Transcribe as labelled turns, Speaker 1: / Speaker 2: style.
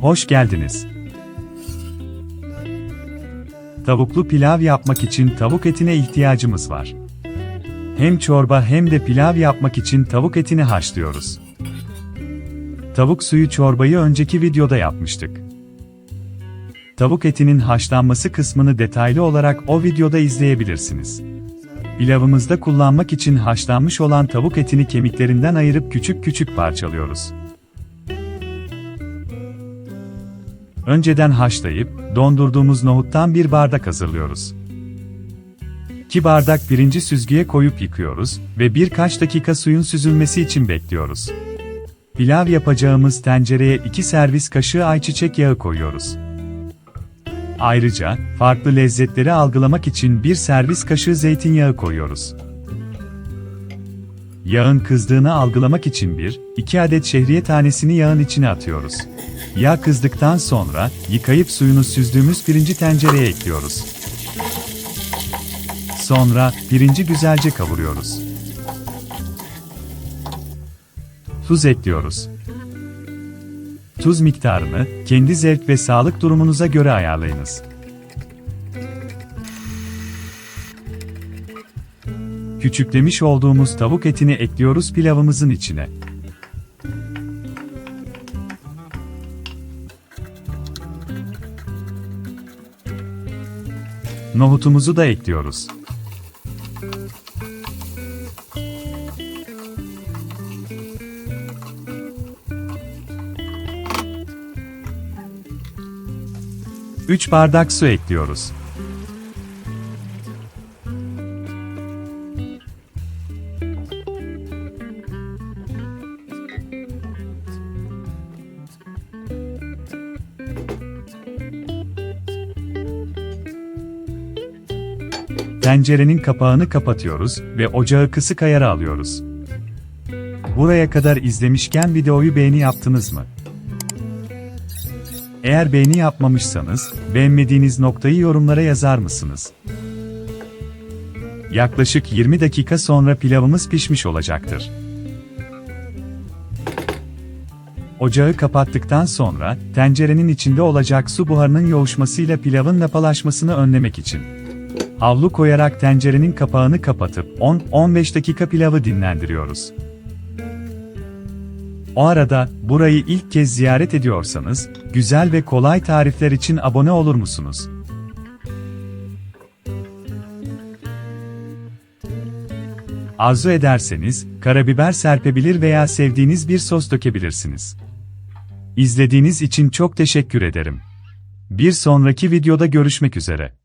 Speaker 1: hoş geldiniz. Tavuklu pilav yapmak için tavuk etine ihtiyacımız var. Hem çorba hem de pilav yapmak için tavuk etini haşlıyoruz. Tavuk suyu çorbayı önceki videoda yapmıştık. Tavuk etinin haşlanması kısmını detaylı olarak o videoda izleyebilirsiniz. Pilavımızda kullanmak için haşlanmış olan tavuk etini kemiklerinden ayırıp küçük küçük parçalıyoruz. Önceden haşlayıp, dondurduğumuz nohuttan bir bardak hazırlıyoruz. 2 bardak pirinci süzgüye koyup yıkıyoruz ve birkaç dakika suyun süzülmesi için bekliyoruz. Pilav yapacağımız tencereye 2 servis kaşığı ayçiçek yağı koyuyoruz. Ayrıca, farklı lezzetleri algılamak için bir servis kaşığı zeytinyağı koyuyoruz. Yağın kızdığını algılamak için bir, iki adet şehriye tanesini yağın içine atıyoruz. Yağ kızdıktan sonra, yıkayıp suyunu süzdüğümüz pirinci tencereye ekliyoruz. Sonra, pirinci güzelce kavuruyoruz. Tuz ekliyoruz. Tuz miktarını, kendi zevk ve sağlık durumunuza göre ayarlayınız. Küçüklemiş olduğumuz tavuk etini ekliyoruz pilavımızın içine. Nohutumuzu da ekliyoruz. Üç bardak su ekliyoruz. Tencerenin kapağını kapatıyoruz ve ocağı kısık ayara alıyoruz. Buraya kadar izlemişken videoyu beğeni yaptınız mı? Eğer beğeni yapmamışsanız, beğenmediğiniz noktayı yorumlara yazar mısınız? Yaklaşık 20 dakika sonra pilavımız pişmiş olacaktır. Ocağı kapattıktan sonra, tencerenin içinde olacak su buharının yoğuşmasıyla pilavın lapalaşmasını önlemek için havlu koyarak tencerenin kapağını kapatıp 10-15 dakika pilavı dinlendiriyoruz. O arada, burayı ilk kez ziyaret ediyorsanız, güzel ve kolay tarifler için abone olur musunuz? Arzu ederseniz, karabiber serpebilir veya sevdiğiniz bir sos dökebilirsiniz. İzlediğiniz için çok teşekkür ederim. Bir sonraki videoda görüşmek üzere.